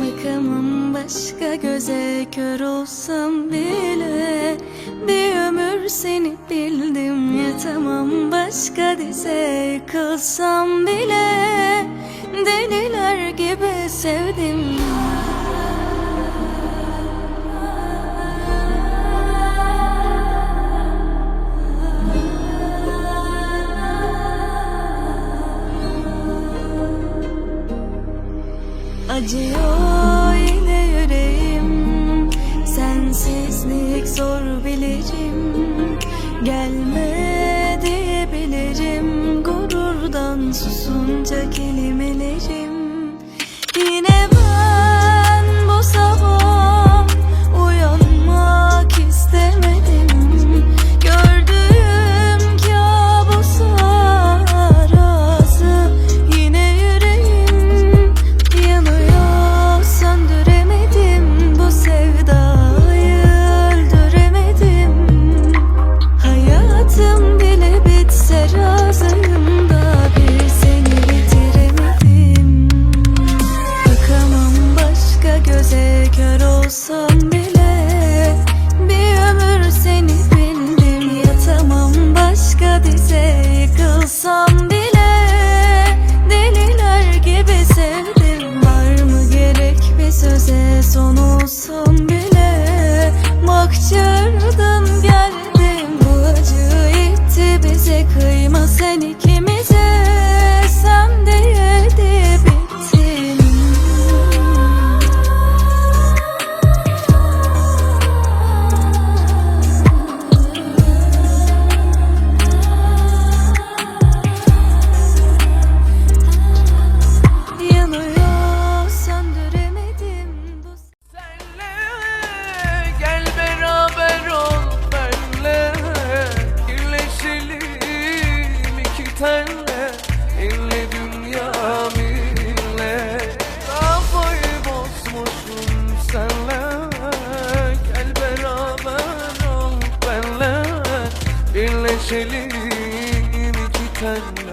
Bakamam başka göze kör olsam bile Bir ömür seni bildim. Yatamam başka dize yıkılsam bile Deliler gibi sevdim. Acıyor. Onca kelimelerim so neşeliyim iki tenli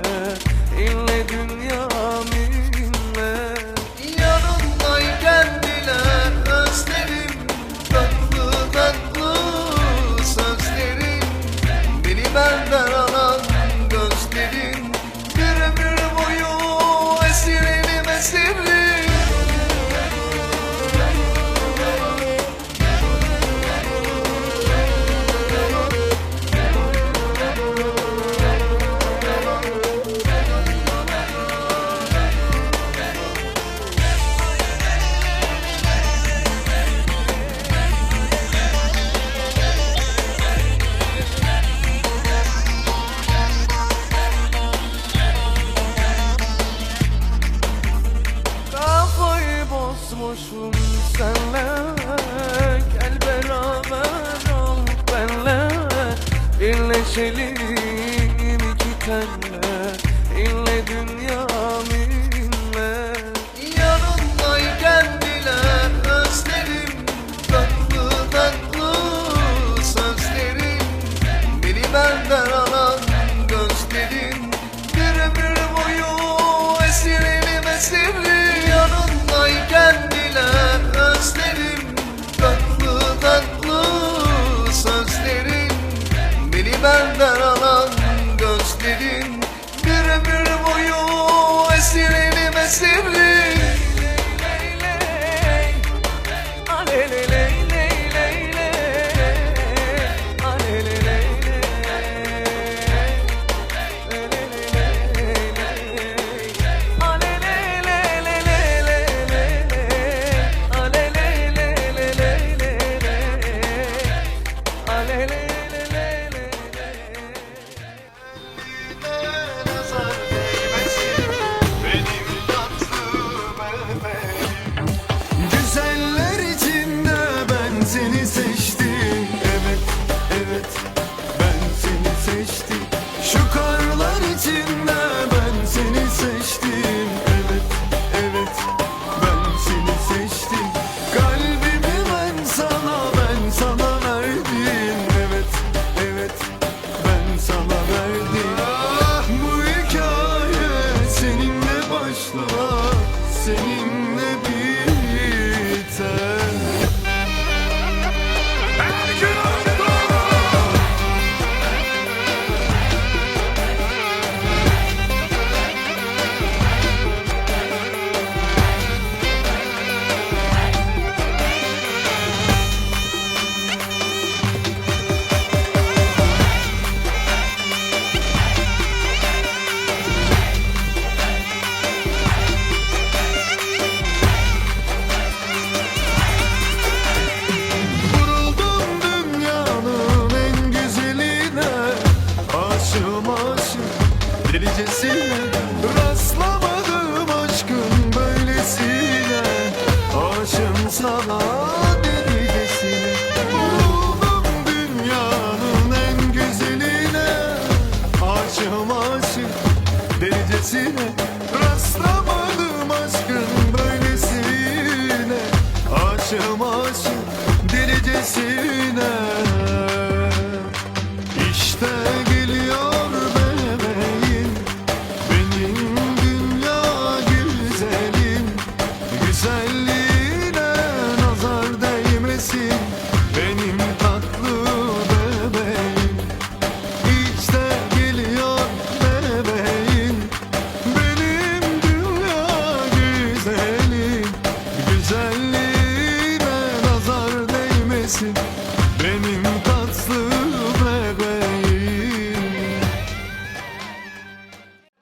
Birleşelim iki kalp aşığım aşığım Delicesine